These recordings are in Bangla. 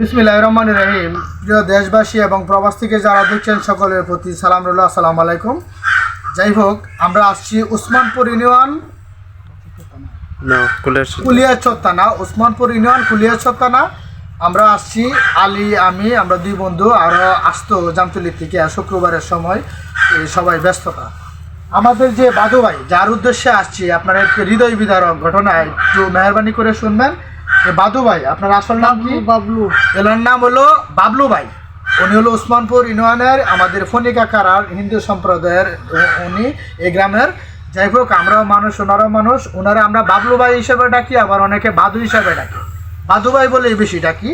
বিসমিল্লাহ রহমান রহিম প্রিয় দেশবাসী এবং প্রবাস থেকে যারা দেখছেন সকলের প্রতি সালাম রুল্লাহ আসসালামু আলাইকুম যাই হোক আমরা আসছি উসমানপুর ইউনিয়ন কুলের থানা উসমানপুর ইউনিয়ন কুলিয়াচর থানা আমরা আসছি আলী আমি আমরা দুই বন্ধু আরও আসতো জামতলি থেকে শুক্রবারের সময় সবাই ব্যস্ততা। আমাদের যে বাদু ভাই যার উদ্দেশ্যে আসছি আপনারা একটু হৃদয় বিদারক ঘটনা একটু মেহরবানি করে শুনবেন। বাদু ভাই আপনার আসল নাম কি? বাবলু এনার নাম হলো বাবলু ভাই। উনি হলো উসমানপুর ইউনিয়নের আমাদের ফনিকা কারার হিন্দু সম্প্রদায়ের উনি এই গ্রামের। যাই হোক আমরাও মানুষ ওনারাও মানুষ। ওনারা আমরা বাবলু ভাই হিসেবে ডাকি আবার অনেকে বাদু হিসাবে ডাকি। বাদু ভাই বলে বেশি ডাকি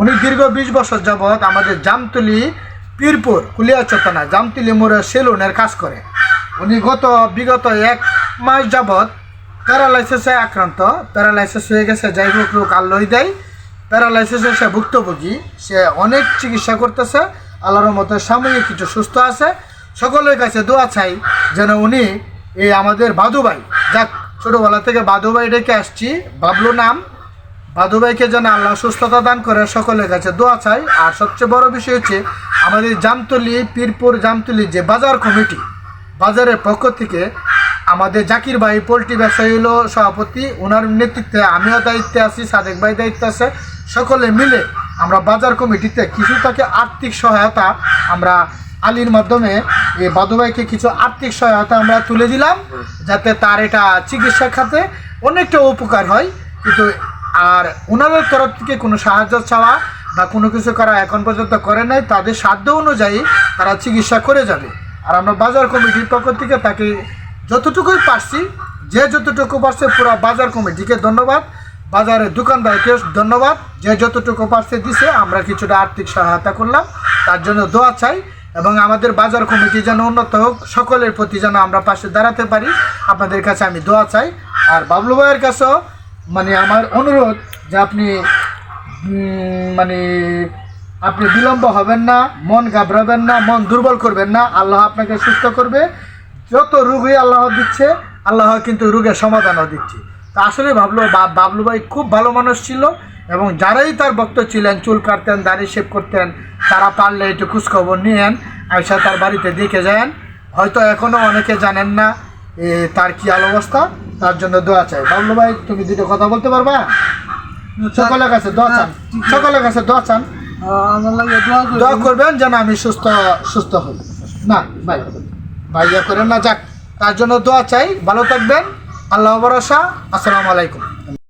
উনি দীর্ঘ বিশ বছর যাবৎ আমাদের জামতুলি পীরপুর কুলিয়াচর থানা জামতলি মোড়ে সেলুনের কাজ করে। উনি গত বিগত এক মাস যাবৎ প্যারালাইসিসে আক্রান্ত। প্যারালাইসিস হয়ে গেছে, যাই হোক লোক আল্লোই দেয়। প্যারালাইসিসে সে ভুক্তভোগী। সে অনেক চিকিৎসা করতেছে। আল্লাহর মতো সাময়িক কিছু সুস্থ আছে। সকলের কাছে দোয়া চাই যেন উনি এই আমাদের বাদু ভাই। যাক, ছোটোবেলা থেকে বাদু ভাই ডেকে আসছি। বাবলু নাম। বাদু ভাইকে যেন আল্লাহ সুস্থতা দান করে, সকলের কাছে দোয়া চাই। আর সবচেয়ে বড় বিষয় হচ্ছে, আমাদের জামতলি, পীরপুর জামতলি যে বাজার কমিটি, বাজারের পক্ষ থেকে আমাদের জাকির ভাই, পোলট্রি ব্যবসায়ী হলো সভাপতি। ওনার নেতৃত্বে আমিও দায়িত্বে আছি, সাদেক ভাই দায়িত্বে আছে। সকলে মিলে আমরা বাজার কমিটিতে কিছু তাকে আর্থিক সহায়তা আমরা আলীর মাধ্যমে এই বাদু ভাইকে কিছু আর্থিক সহায়তা আমরা তুলে দিলাম, যাতে তার এটা চিকিৎসা খাতে অনেকটা উপকার হয়। কিন্তু আর ওনাদের তরফ থেকে কোনো সাহায্য চাওয়া বা কোনো কিছু করা এখন পর্যন্ত করে নাই, তাদের সাধ্য অনুযায়ী তারা চিকিৎসা করে যাবে। আর আমরা বাজার কমিটির পক্ষ থেকে তাকে যতটুকুই পারছি, যে যতটুকু পারছে পুরো বাজার কমিটিকে ধন্যবাদ। বাজারের দোকানদারকে ধন্যবাদ। যে যতটুকু পারছে দিছে, আমরা কিছুটা আর্থিক সহায়তা করলাম। তার জন্য দোয়া চাই এবং আমাদের বাজার কমিটি যেন উন্নত হোক, সকলের প্রতি যেন আমরা পাশে দাঁড়াতে পারি। আপনাদের কাছে আমি দোয়া চাই। আর বাবলু ভাইয়ের কাছেও মানে আমার অনুরোধ যে আপনি মানে আপনি বিলম্ব হবেন না, মন ঘাবড়াবেন না, মন দুর্বল করবেন না। আল্লাহ আপনাকে সুস্থ করবে। যত রোগই আল্লাহ দিচ্ছে আল্লাহ কিন্তু রোগের সমাধানও দিচ্ছে। তা আসলে ভাবলো বা- বাবলু ভাই খুব ভালো মানুষ ছিল এবং যারাই তার ভক্ত ছিলেন চুল কাটতেন দাড়ি শেভ করতেন তারা পারলে একটু খোঁজখবর নিয়েন আয়সা তার বাড়িতে দেখে যান। হয়তো এখনও অনেকে জানেন না তার কি আল অবস্থা তার জন্য দোয়া চাই। বাবলু ভাই তুমি দুটো কথা বলতে পারবা? সকলের কাছে দোয়া চান সকলের কাছে দোয়া চান। দোয়া করবেন। যেন আমি সুস্থ সুস্থ হই। না ভাই ভাই ইয়া করেন না, যাক, তার জন্য দোয়া চাই। ভালো থাকবেন। আল্লাহ ভরসা। আসসালামু আলাইকুম।